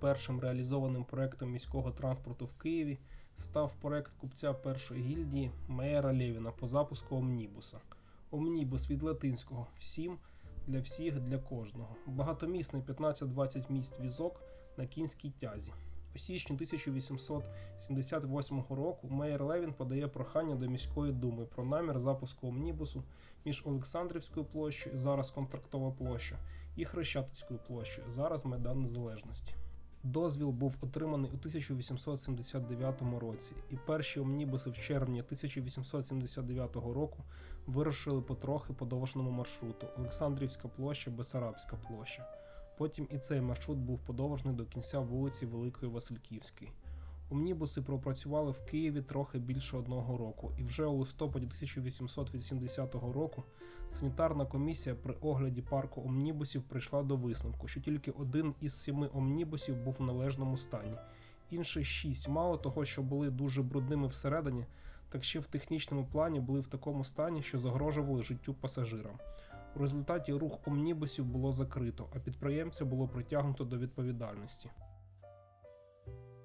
першим реалізованим проектом міського транспорту в Києві став проект купця першої гільдії Меєра Лєвіна по запуску омнібуса. Омнібус від латинського всім для всіх для кожного. Багатомісний 15-20 місць візок на кінській тязі. У січні 1878 року Мейер Левін подає прохання до міської думи про намір запуску омнібусу між Олександрівською площею, зараз контрактова площа, і Хрещатицькою площею, зараз Майдан Незалежності. Дозвіл був отриманий у 1879 році, і перші омнібуси в червні 1879 року вирушили потрохи по довжному маршруту Олександрівська площа, Бесарабська площа. Потім і цей маршрут був подовжений до кінця вулиці Великої Васильківської. Омнібуси пропрацювали в Києві трохи більше одного року, і вже у листопаді 1880 року санітарна комісія при огляді парку омнібусів прийшла до висновку, що тільки один із сіми омнібусів був в належному стані. Інші шість, мало того, що були дуже брудними всередині, так ще в технічному плані були в такому стані, що загрожували життю пасажирам. У результаті рух омнібусів було закрито, а підприємця було притягнуто до відповідальності.